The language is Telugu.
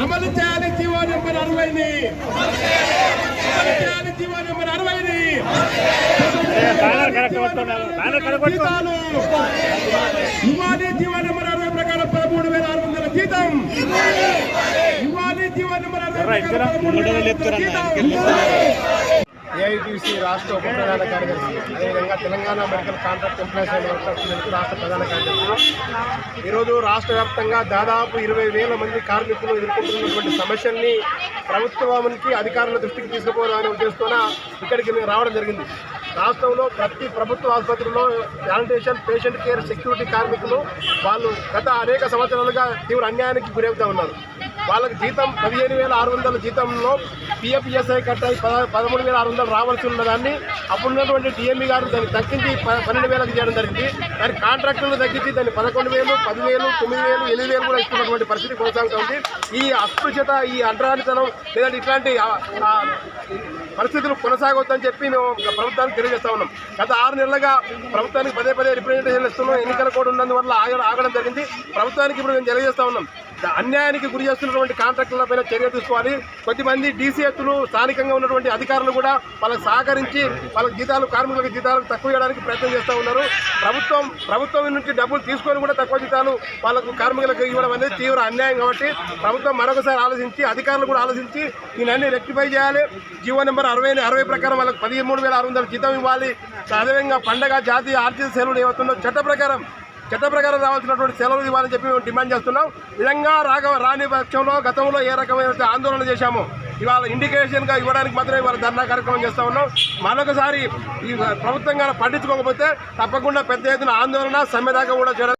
అమలు చేయాలి జీవో నెంబర్ అరవైని. అమలు చేయాలి జీవో నెంబర్ అరవైని. ఇవ్వాలి జీవో నెంబర్ అరవై ప్రకారం పదమూడు వేల ఆరు వందల జీతం. ఇవ్వాలి జీవో నెంబర్ అరవై? ప్రకారం పదమూడు వేల జీతం. ఏఐటీసీ రాష్ట్ర ఉప ప్రధాన కార్యదర్శి అదేవిధంగా Telangana medical contract employees workers రాష్ట్ర ప్రధాన కార్యదర్శి. ఈరోజు రాష్ట్ర వ్యాప్తంగా దాదాపు ఇరవై వేల మంది కార్మికులు ఎదుర్కొంటున్నటువంటి సమస్యల్ని ప్రభుత్వానికి అధికారుల దృష్టికి తీసుకుపోవాలనే ఉద్దేశంతో ఇక్కడికి మేము రావడం జరిగింది. రాష్ట్రంలో ప్రతి ప్రభుత్వ ఆసుపత్రిలో శానిటేషన్ పేషెంట్ కేర్ సెక్యూరిటీ కార్మికులు వాళ్ళు గత అనేక సంవత్సరాలుగా తీవ్ర అన్యాయానికి గురవుతూ ఉన్నారు. వాళ్ళకి జీతం పదిహేను వేల ఆరు వందల జీతంలో పిఎఫ్ఈఎస్ఐ కట్ అయి పద పదమూడు వేల ఆరు వందలు రావాల్సి ఉన్న దాన్ని అప్పుడున్నటువంటి టీఎంఈ గారు దాన్ని తగ్గించి పన్నెండు వేలకు చేయడం జరిగింది. దాని కాంట్రాక్టులను తగ్గించి దాన్ని పదకొండు వేలు పదివేలు తొమ్మిది వేలు ఎనిమిది వేలు కూడా ఇస్తున్నటువంటి పరిస్థితి కొనసాగుతుంది ఈ అస్పృశ్యత ఈ అంటరానితనం లేదంటే ఇట్లాంటి పరిస్థితులు కొనసాగొద్దని చెప్పి మేము ప్రభుత్వానికి తెలియజేస్తా ఉన్నాం. గత ఆరు నెలలుగా ప్రభుత్వానికి పదే పదే రిప్రజెంటేషన్ ఇస్తున్నాం. ఎన్నికల కూడా ఉన్నందువల్ల ఆగడం జరిగింది. ప్రభుత్వానికి ఇప్పుడు మేము తెలియజేస్తా ఉన్నాం. అన్యాయానికి గురి చేస్తున్నటువంటి కాంట్రాక్టుల పైన చర్య తీసుకోవాలి. కొద్దిమంది డీసీఎస్లు స్థానికంగా ఉన్నటువంటి అధికారులు కూడా వాళ్ళకి సహకరించి వాళ్ళ జీతాలు కార్మికులకు జీతాలు తక్కువ చేయడానికి ప్రయత్నం చేస్తూ ఉన్నారు. ప్రభుత్వం ప్రభుత్వం నుంచి డబ్బులు తీసుకొని కూడా తక్కువ జీతాలు వాళ్ళకు కార్మికులకు ఇవ్వడం అనేది తీవ్ర అన్యాయం కాబట్టి ప్రభుత్వం మరొకసారి ఆలోచించి అధికారులు కూడా ఆలోచించి దీన్ని రెక్టిఫై చేయాలి. జీవో నెంబర్ అరవై అరవై ప్రకారం వాళ్ళకి పదిహేను మూడు వేల ఆరు వందల జీతం ఇవ్వాలి. అదేవిధంగా పండగ జాతీయ ఆర్థిక సెలవులు ఏమవుతుందో చట్ట ప్రకారం చట్ట ప్రకారం రావాల్సినటువంటి సెలవులు ఇవ్వాలని చెప్పి మేము డిమాండ్ చేస్తున్నాం. విధంగా రాక రాని పక్షంలో గతంలో ఏ రకమైన ఆందోళన చేశామో ఇవాళ ఇండికేషన్గా ఇవ్వడానికి మాత్రమే ఇవాళ ధర్నా కార్యక్రమం చేస్తా ఉన్నాం. మరొకసారి ఈ ప్రభుత్వంగా పట్టించుకోకపోతే తప్పకుండా పెద్ద ఎత్తున ఆందోళన సమ్మెదాకా కూడా చేయడం